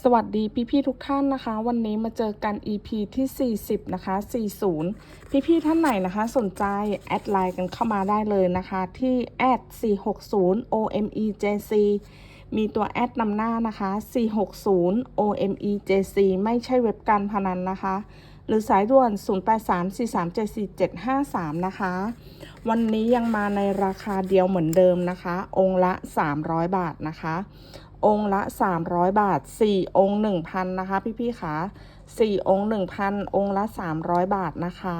สวัสดีพี่ๆทุกท่านนะคะ วันนี้มาเจอกัน EP ที่ 40 นะคะ 40 พี่ๆท่านไหนนะคะ สนใจแอดไลน์กันเข้ามาได้เลยนะคะ ที่แอด460 OMEJC มีตัวแอดนำหน้านะคะ 460 OMEJC ไม่ใช่เว็บการพนันนะคะ หรือสายด่วน 0834374753 นะคะ วันนี้ยังมาในราคาเดียวเหมือนเดิมนะคะ องค์ละ 300 บาทนะคะ องค์ละ 300 บาท 4 องค์ 1,000 นะคะ พี่ๆคะ4องค์ 1,000 องค์ละ 300 บาทนะคะ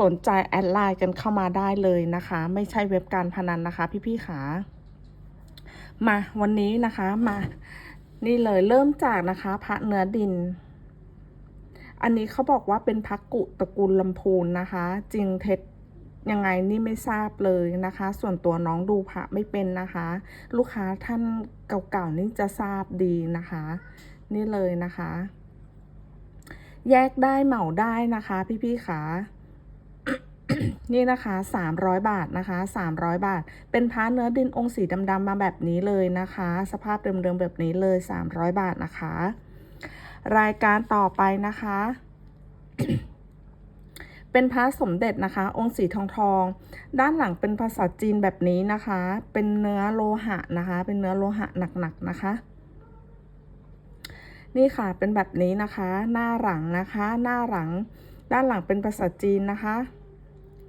สนใจแอดไลน์กันเข้ามาได้เลยนะคะ ไม่ใช่เว็บการพนันนะคะ พี่ๆคะมาวันนี้นะคะมานี่เลยเริ่มจากนะคะพระเนื้อดิน อันนี้เขาบอกว่าเป็นพระกุตระกูลลำพูนนะคะ จริงเท็จ ยังไงนี่ไม่ทราบเลยนะคะ ส่วนตัวน้องดูพระไม่เป็นนะคะ ลูกค้าท่านเก่าๆนี่จะทราบดีนะคะ นี่เลยนะคะ แยกได้เหมาได้นะคะ พี่ๆขานี่นะคะ300 บาทนะคะ300 บาท เป็นพระเนื้อดินองค์สีดำๆมาแบบนี้เลยนะคะ สภาพเดิมๆแบบนี้เลย 300 บาทนะคะ รายการต่อไปนะคะ เป็นพระสมเด็จนะคะ องค์สีทองทอง ด้านหลังเป็นภาษาจีนแบบนี้นะคะ เป็นเนื้อโลหะนะคะ เป็นเนื้อโลหะหนักๆนะคะ นี่ค่ะ เป็นแบบนี้นะคะ หน้าหลังนะคะ หน้าหลัง ด้านหลังเป็นภาษาจีนนะคะ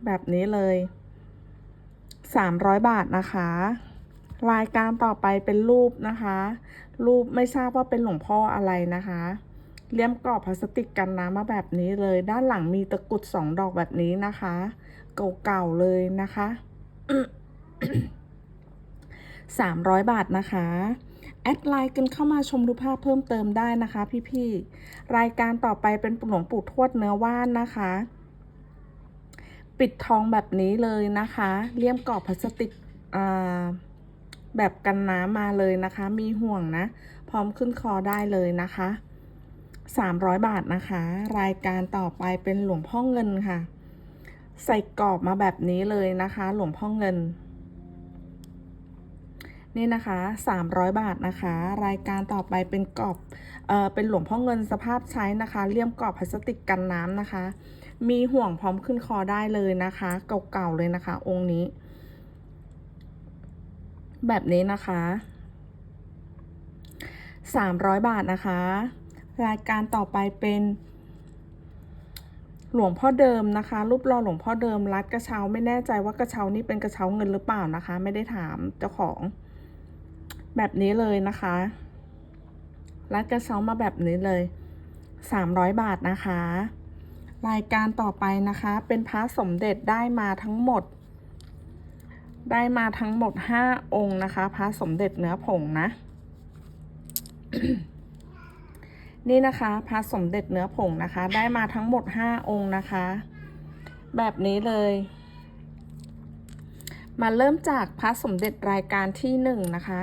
แบบนี้เลย 300 บาทนะคะรายการต่อไปเป็นรูปนะคะ รูปไม่ทราบว่าเป็นหลวงพ่ออะไรนะคะ เลี่ยมกรอบพลาสติกกันน้ำมาแบบนี้เลย ด้านหลังมีตะกรุดสองดอกแบบนี้นะคะ เก่าๆเลยนะคะ300บาทนะคะ แอดไลน์กันเข้ามาชมรูปภาพเพิ่มเติมได้นะคะ พี่ๆ รายการต่อไปเป็นหลวงปู่ทวดเนื้อว่านนะคะ ปิดทองแบบนี้เลยนะคะ เลี่ยมกรอบพลาสติกแบบกันน้ำมาเลยนะคะ มีห่วงนะ พร้อมขึ้นคอได้เลยนะคะ 300 บาทนะคะ รายการต่อไปเป็นหลวงพ่อเงินค่ะ ใส่กรอบมาแบบนี้เลยนะคะ หลวงพ่อเงิน นี่นะคะ 300 บาทนะคะ รายการต่อไปเป็นกรอบเอ่อเป็นหลวงพ่อเงินสภาพใช้นะคะเลี่ยมกรอบพลาสติกกันน้ำนะคะ มีห่วงพร้อมขึ้นคอได้เลยนะคะ เก่าๆเลยนะคะ องค์นี้ แบบนี้นะคะ 300 บาทนะคะ รายการต่อไปเป็น หลวงพ่อเดิมนะคะ รูปหล่อหลวงพ่อเดิมรัดกระเช้าไม่แน่ใจว่ากระเช้านี่เป็นกระเช้าเงินหรือเปล่านะคะ ไม่ได้ถามเจ้าของแบบนี้เลยนะคะ รัดกระเช้ามาแบบนี้เลย 300 บาทนะคะ รายการต่อไปนะคะ เป็นพระสมเด็จได้มาทั้งหมด ได้มาทั้งหมด 5 องค์นะคะ พระสมเด็จเนื้อผงนะ นี่นะคะพระสมเด็จเนื้อผงนะคะ ได้มาทั้งหมด 5 องค์นะคะ แบบนี้เลย มาเริ่มจากพระสมเด็จรายการที่หนึ่งนะคะ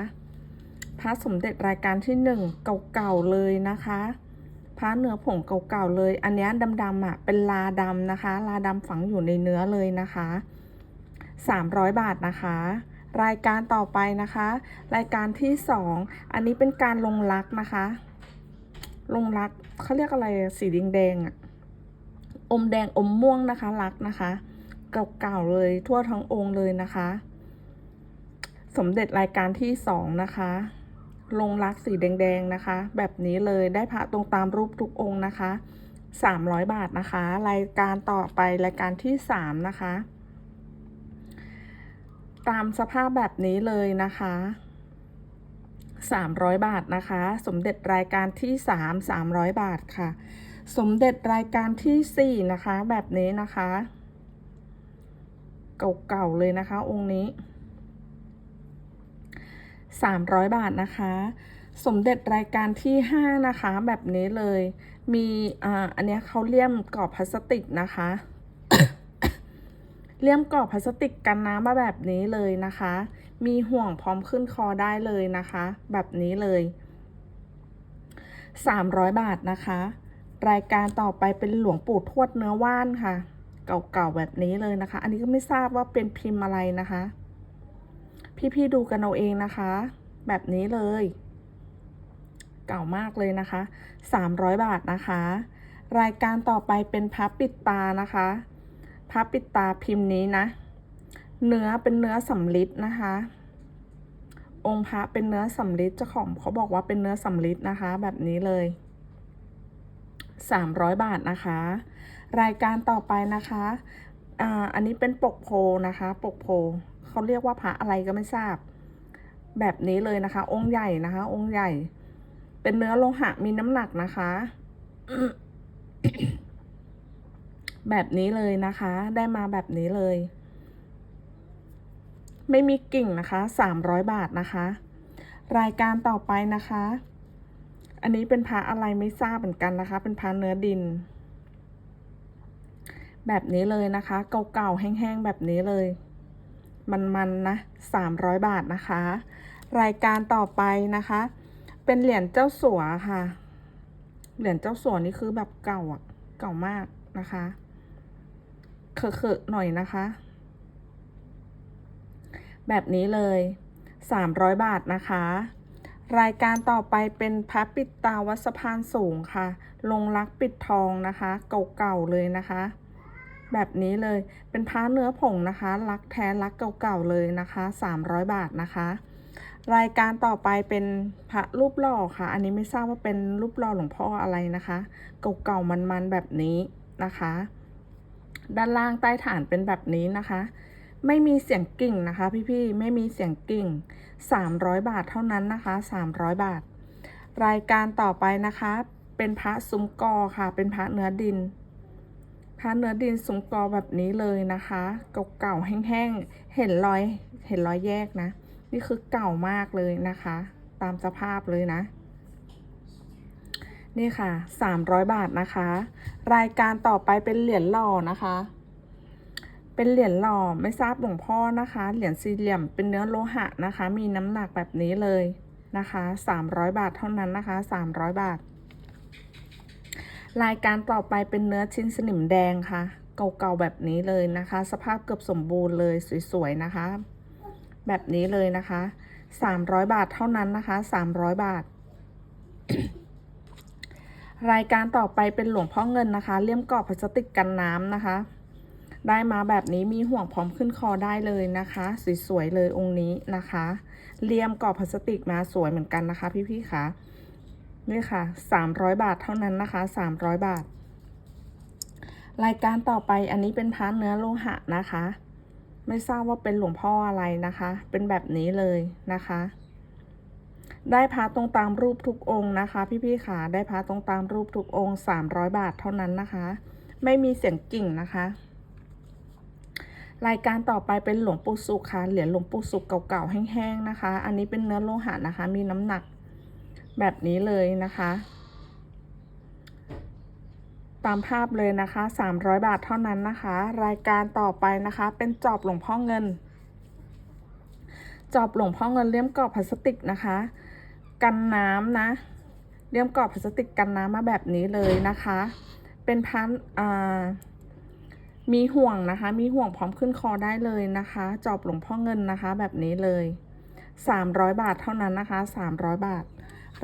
พระสมเด็จรายการที่หนึ่งเก่าๆเลยนะคะพระเนื้อผงเก่าๆเลย อันนี้ดำๆอะเป็นลาดำนะคะ ลาดำฝังอยู่ในเนื้อเลยนะคะ 300 บาทนะคะ รายการต่อไปนะคะ รายการที่สองอันนี้เป็นการลงรักนะคะ ลงรักเขาเรียกอะไรสีแดงๆอะอมแดงอมม่วงนะคะ รักนะคะ เก่าๆเลยทั่วทั้งองค์เลยนะคะ สมเด็จรายการที่สองนะคะ ลงรักสีแดงๆนะคะ แบบนี้เลยได้พระตรงตามรูปทุกองค์นะคะ300บาทนะคะ รายการต่อไปรายการที่สามนะคะ ตามสภาพแบบนี้เลยนะคะ 300 บาทนะคะ สมเด็จรายการที่ 3 300 บาทค่ะ สมเด็จรายการที่ 4 นะคะ แบบนี้นะคะ เก่าๆเลยนะคะ องค์นี้ 300 บาทนะคะ สมเด็จรายการที่ 5 นะคะ แบบนี้เลย มีอ่าอันเนี้ยเขาเลี่ยมกรอบพลาสติกนะคะ เลี่ยมกรอบพลาสติกกันน้ำมาแบบนี้เลยนะคะ มีห่วงพร้อมขึ้นคอได้เลยนะคะ แบบนี้เลย 300 บาทนะคะ รายการต่อไปเป็นหลวงปู่ทวดเนื้อว่านค่ะ เก่าๆแบบนี้เลยนะคะ อันนี้ก็ไม่ทราบว่าเป็นพิมพ์อะไรนะคะ พี่ๆดูกันเอาเองนะคะ แบบนี้เลย เก่ามากเลยนะคะ 300 บาทนะคะ รายการต่อไปเป็นพับปิดตานะคะ พับปิดตาพิมพ์นี้นะ เนื้อเป็นเนื้อสำลิดนะคะ องค์พระเป็นเนื้อสำลิดเจ้าของเขาบอกว่าเป็นเนื้อสำลิดนะคะ แบบนี้เลย 300 บาทนะคะ รายการต่อไปนะคะอ่าอันนี้เป็นปกโพนะคะ ปกโพเขาเรียกว่าพระอะไรก็ไม่ทราบ แบบนี้เลยนะคะ องค์ใหญ่นะคะ องค์ใหญ่ เป็นเนื้อโลหะมีน้ำหนักนะคะ แบบนี้เลยนะคะ ได้มาแบบนี้เลย ไม่มีกิ่งนะคะ300บาทนะคะ รายการต่อไปนะคะ อันนี้เป็นพระอะไรไม่ทราบเหมือนกันนะคะ เป็นพระเนื้อดิน แบบนี้เลยนะคะ เก่าๆแห้งๆแบบนี้เลย มันๆนะ300บาทนะคะ รายการต่อไปนะคะ เป็นเหรียญเจ้าสัวค่ะ เหรียญเจ้าสัวนี่คือแบบเก่าอะ เก่ามากนะคะ เขอะๆหน่อยนะคะ แบบนี้เลย 300 บาทนะคะ รายการต่อไปเป็นพระปิดตาวัสพานสูงค่ะ ลงรักปิดทองนะคะ เก่าๆเลยนะคะ แบบนี้เลยเป็นพระเนื้อผงนะคะ รักแท้รักเก่าๆเลยนะคะ 300 บาทนะคะรายการต่อไปเป็นพระรูปหล่อค่ะ อันนี้ไม่ทราบว่าเป็นรูปหล่อหลวงพ่ออะไรนะคะ เก่าๆมันๆแบบนี้นะคะ ด้านล่างใต้ฐานเป็นแบบนี้นะคะ ไม่มีเสียงกิ่งนะคะ พี่ๆ ไม่มีเสียงกิ่ง 300 บาทเท่านั้นนะคะ 300 บาท รายการต่อไปนะคะ เป็นพระซุ้มกอค่ะ เป็นพระเนื้อดิน พระเนื้อดินซุ้มกอแบบนี้เลยนะคะ เก่าๆ แห้งๆ เห็นรอย เห็นรอยแยกนะ นี่คือเก่ามากเลยนะคะ ตามสภาพเลยนะนี่ค่ะ 300 บาทนะคะ รายการต่อไปเป็นเหรียญหล่อนะคะ เป็นเหรียญหล่อไม่ทราบหลวงพ่อนะคะ เหรียญสี่เหลี่ยมเป็นเนื้อโลหะนะคะ มีน้ำหนักแบบนี้เลยนะคะ300บาทเท่านั้นนะคะ300บาท รายการต่อไปเป็นเนื้อชิ้นสนิมแดงค่ะ เก่าๆแบบนี้เลยนะคะ สภาพเกือบสมบูรณ์เลยสวยๆนะคะ แบบนี้เลยนะคะ300บาทเท่านั้นนะคะ300บาท รายการต่อไปเป็นหลวงพ่อเงินนะคะ เลี่ยมกรอบพลาสติกกันน้ำนะคะ ได้มาแบบนี้มีห่วงพร้อมขึ้นคอได้เลยนะคะ สวยๆเลยองค์นี้นะคะ เลี่ยมกรอบพลาสติกมาสวยเหมือนกันนะคะ พี่ๆคะนี่ค่ะ 300 บาทเท่านั้นนะคะ 300 บาท รายการต่อไปอันนี้เป็นพานเนื้อโลหะนะคะ ไม่ทราบว่าเป็นหลวงพ่ออะไรนะคะ เป็นแบบนี้เลยนะคะ ได้พระตรงตามรูปทุกองค์นะคะ พี่ๆค่ะได้พระตรงตามรูปทุกองค์ 300 บาทเท่านั้นนะคะ ไม่มีเสียงกิ่งนะคะ รายการต่อไปเป็นหลวงปู่สุขค่ะเหรียญหลวงปู่สุขเก่าๆแห้งๆนะคะ อันนี้เป็นเนื้อโลหะนะคะ มีน้ำหนักแบบนี้เลยนะคะตามภาพเลยนะคะ 300 บาทเท่านั้นนะคะ รายการต่อไปนะคะ เป็นจอบหลวงพ่อเงิน จอบหลวงพ่อเงินเลี่ยมกรอบพลาสติกนะคะ กันน้ำนะเลี่ยมกรอบพลาสติกกันน้ำมาแบบนี้เลยนะคะ เป็นพันอ่ามีห่วงนะคะ มีห่วงพร้อมขึ้นคอได้เลยนะคะ จอบหลวงพ่อเงินนะคะ แบบนี้เลย 300 บาทเท่านั้นนะคะ 300 บาท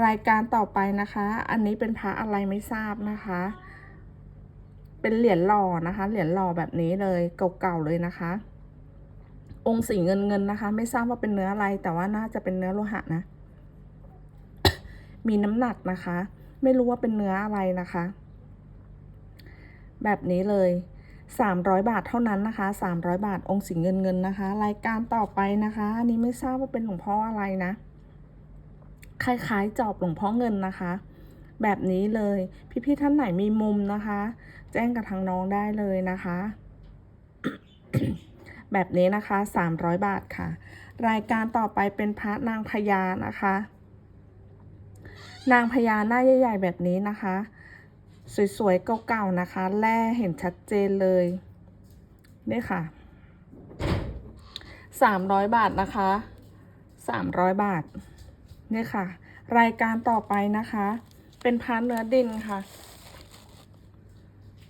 รายการต่อไปนะคะ อันนี้เป็นพระอะไรไม่ทราบนะคะ เป็นเหรียญหล่อนะคะ เหรียญหล่อแบบนี้เลย เก่าๆเลยนะคะ องค์สีเงินเงินๆนะคะ ไม่ทราบว่าเป็นเนื้ออะไร แต่ว่าน่าจะเป็นเนื้อโลหะนะ มีน้ำหนักนะคะ ไม่รู้ว่าเป็นเนื้ออะไรนะคะ แบบนี้เลย 300 บาทเท่านั้นนะคะ 300 บาทองค์สีเงินเงินนะคะ รายการต่อไปนะคะอันนี้ไม่ทราบว่าเป็นหลวงพ่ออะไรนะ คล้ายๆจอบหลวงพ่อเงินนะคะ แบบนี้เลย พี่ๆท่านไหนมีมุมนะคะ แจ้งกับทางน้องได้เลยนะคะแบบนี้นะคะ 300 บาทค่ะ รายการต่อไปเป็นพระนางพญานะคะ นางพญาหน้าใหญ่ๆแบบนี้นะคะ สวยๆเก่าๆนะคะ แร่เห็นชัดเจนเลยนี่ค่ะ300บาทนะคะ300บาทนี่ค่ะ รายการต่อไปนะคะ เป็นพาเนื้อดินค่ะ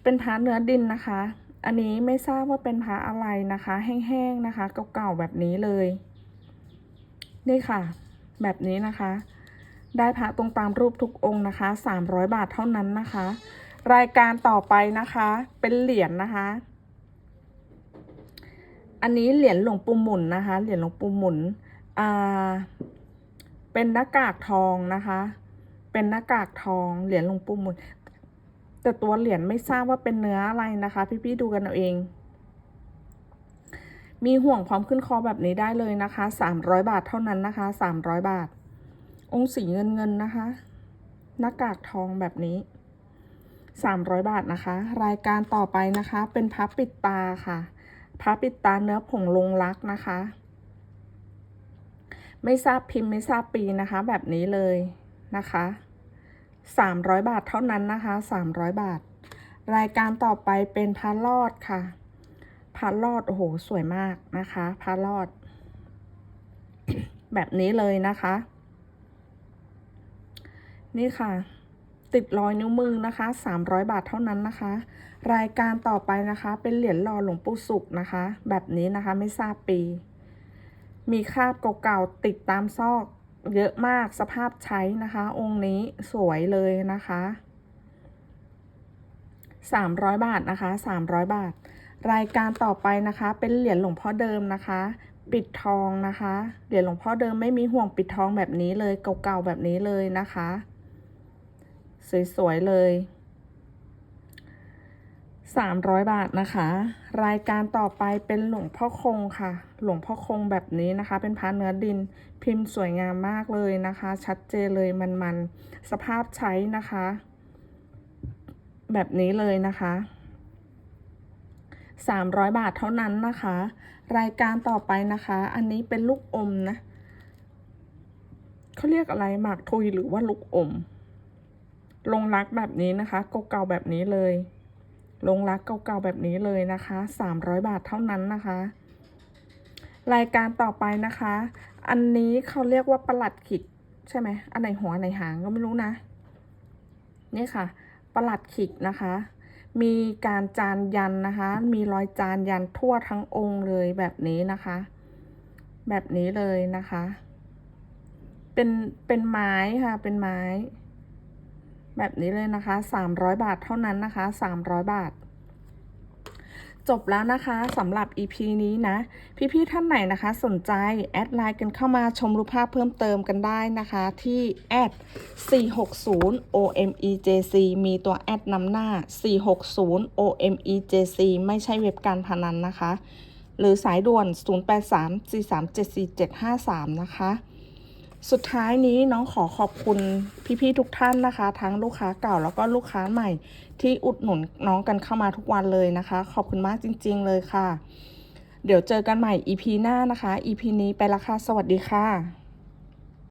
เป็นพาเนื้อดินนะคะ อันนี้ไม่ทราบว่าเป็นพาอะไรนะคะ แห้งๆนะคะ เก่าๆแบบนี้เลย นี่ค่ะ แบบนี้นะคะ ได้พระตรงตามรูปทุกองค์นะคะ 300 บาทเท่านั้นนะคะ รายการต่อไปนะคะ เป็นเหรียญนะคะ อันนี้เหรียญหลวงปู่หมุนนะคะ เหรียญหลวงปู่หมุนอ่าเป็นหน้ากากทองนะคะ เป็นหน้ากากทองเหรียญหลวงปู่หมุน แต่ตัวเหรียญไม่ทราบว่าเป็นเนื้ออะไรนะคะ พี่ๆดูกันเอาเอง มีห่วงพร้อมขึ้นคอแบบนี้ได้เลยนะคะ 300 บาทเท่านั้นนะคะ 300 บาท องค์สีเงินเงินนะคะ หน้ากากทองแบบนี้ 300 บาทนะคะ รายการต่อไปนะคะ เป็นพับปิดตาค่ะพับปิดตาเนื้อผงลงรักนะคะ ไม่ทราบพิมพ์ไม่ทราบปีนะคะ แบบนี้เลยนะคะ300 บาทเท่านั้นนะคะ 300 บาท รายการต่อไปเป็นพาลอดค่ะพาลอดโอ้โหสวยมากนะคะพาลอด แบบนี้เลยนะคะ นี่ค่ะ ติดรอยนิ้วมือนะคะ 300 บาทเท่านั้นนะคะ รายการต่อไปนะคะ เป็นเหรียญหล่อหลวงปู่สุขนะคะ แบบนี้นะคะไม่ทราบปี มีคราบเก่าๆติดตามซอกเยอะมากสภาพใช้นะคะ องค์นี้สวยเลยนะคะ300 บาทนะคะ 300 บาท รายการต่อไปนะคะ เป็นเหรียญหลวงพ่อเดิมนะคะ ปิดทองนะคะ เหรียญหลวงพ่อเดิมไม่มีห่วงปิดทองแบบนี้เลยเก่าๆแบบนี้เลยนะคะ สวยๆเลย 300 บาทนะคะ รายการต่อไปเป็นหลวงพ่อคงค่ะ หลวงพ่อคงแบบนี้นะคะ เป็นพระเนื้อดินพิมพ์สวยงามมากเลยนะคะ ชัดเจนเลยมันๆ สภาพใช้นะคะ แบบนี้เลยนะคะ300 บาทเท่านั้นนะคะ รายการต่อไปนะคะ อันนี้เป็นลูกอมนะเขาเรียกอะไรหมากทุยหรือว่าลูกอม ลงรักแบบนี้นะคะเก่าๆแบบนี้เลย ลงรักเก่าๆแบบนี้เลยนะคะ 300 บาทเท่านั้นนะคะ รายการต่อไปนะคะ อันนี้เขาเรียกว่าประหลัดขิกใช่ไหมอันไหนหัวอันไหนหางก็ไม่รู้นะนี่ค่ะประหลัดขิกนะคะ มีการจานยันนะคะ มีรอยจานยันทั่วทั้งองค์เลยแบบนี้นะคะ แบบนี้เลยนะคะ เป็นเป็นไม้ค่ะเป็นไม้ แบบนี้เลยนะคะ 300 บาทเท่านั้นนะคะ 300 บาท จบแล้วนะคะสำหรับ EP นี้นะ พี่ๆท่านไหนนะคะ สนใจ แอดไลน์กันเข้ามาชมรูปภาพเพิ่มเติมกันได้นะคะ ที่แอด460 OMEJC มีตัวแอดนำหน้า 460 OMEJC ไม่ใช่เว็บการพนันนะคะ หรือสายด่วน 0834374753 นะคะ สุดท้ายนี้น้องขอขอบคุณพี่ๆทุกท่านนะคะ ทั้งลูกค้าเก่าแล้วก็ลูกค้าใหม่ ที่อุดหนุนน้องกันเข้ามาทุกวันเลยนะคะ ขอบคุณมากจริง ๆ เลยค่ะ เดี๋ยวเจอกันใหม่ EP หน้านะคะ EP นี้ไปละค่ะสวัสดีค่ะ